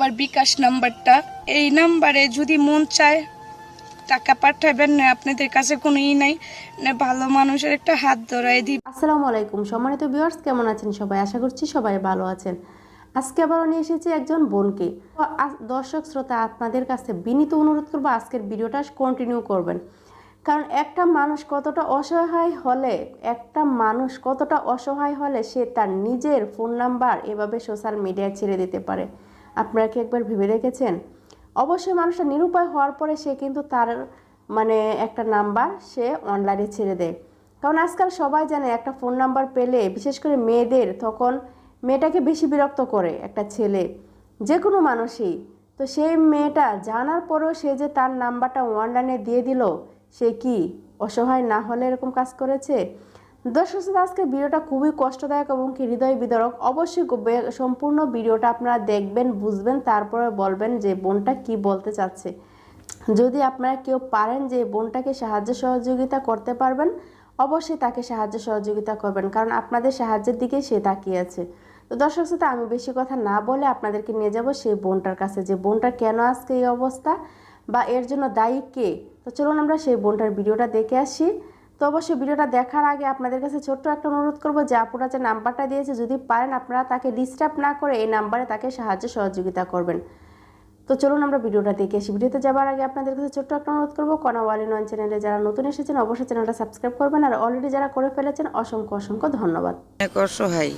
আবার বিকাশ নাম্বারটা। এই নাম্বারে যদি মন চায় টাকা পাঠাবেন, না আপনাদের কাছে কোনো ই নাই, না ভালো মানুষের একটা হাত ধরাই দিই আসসালামু আলাইকুম। সম্মানিত ভিউয়ার্স, কেমন আছেন সবাই? আশা করছি সবাই ভালো আছেন। আজকে আবারও নিয়ে এসেছি একজন বোনকে। দর্শক শ্রোতা আপনাদের কাছে বিনীত অনুরোধ করব, আজকের ভিডিওটা কন্টিনিউ করবেন। কারণ একটা মানুষ কতটা অসহায় হলে, একটা মানুষ কতটা অসহায় হলে সে তার নিজের ফোন নাম্বার এভাবে সোশ্যাল মিডিয়ায় ছেড়ে দিতে পারে। আপনারা কি একবার ভেবে দেখেছেন? অবশ্যই মানুষটা নিরুপায় হওয়ার পরে সে কিন্তু তার মানে একটা নাম্বার সে অনলাইনে ছেড়ে দেয়। কারণ আজকাল সবাই জানে একটা ফোন নাম্বার পেলে, বিশেষ করে মেয়েদের, তখন মেয়েটাকে বেশি বিরক্ত করে একটা ছেলে যে কোনো মানুষই। তো সেই মেয়েটা জানার পরেও সে যে তার নাম্বারটা অনলাইনে দিয়ে দিল, সে কি অসহায় না হলে এরকম কাজ করেছে? দর্শক শ্রোতা, আজকের ভিডিওটা খুবই কষ্টদায়ক এবং কি হৃদয় বিদারক। অবশ্যই সম্পূর্ণ ভিডিওটা আপনারা দেখবেন বুঝবেন তারপরে বলবেন যে বোনটা কি বলতে চাচ্ছে। যদি আপনারা কেউ পারেন যে বোনটাকে সাহায্য সহযোগিতা করতে পারবেন অবশ্যই তাকে সাহায্য সহযোগিতা করবেন কারণ আপনাদের সাহায্যের দিকে সে তাকিয়ে আছে। তো দর্শক শ্রোতা আমি বেশি কথা না বলে আপনাদেরকে নিয়ে যাব সেই বোনটার কাছে যে বোনটা কেন আজকে এই অবস্থা বা এর জন্য দায়ী কে? তো চলুন আমরা সেই বোনটার ভিডিওটা দেখে আসি। তো অবশ্যই ভিডিওটা দেখার আগে আপনাদের কাছে ছোট্ট একটা অনুরোধ করব যে আপনারা যে নাম্বারটা দিয়েছে যদি পারেন আপনারা তাকে ডিস্টার্ব না করে এই নাম্বারে তাকে সাহায্য সহযোগিতা করবেন। তো চলুন আমরা ভিডিওটা দেখে আসি। ভিডিওতে যাওয়ার আগে আপনাদের কাছে ছোট্ট একটা অনুরোধ করব কনা ওয়ালি নয় চ্যানেলে যারা নতুন এসেছেন অবশ্যই চ্যানেলটা সাবস্ক্রাইব করবেন। আর অলরেডি যারা করে ফেলেছেন অসংখ্য অসংখ্য ধন্যবাদ। অসহায়।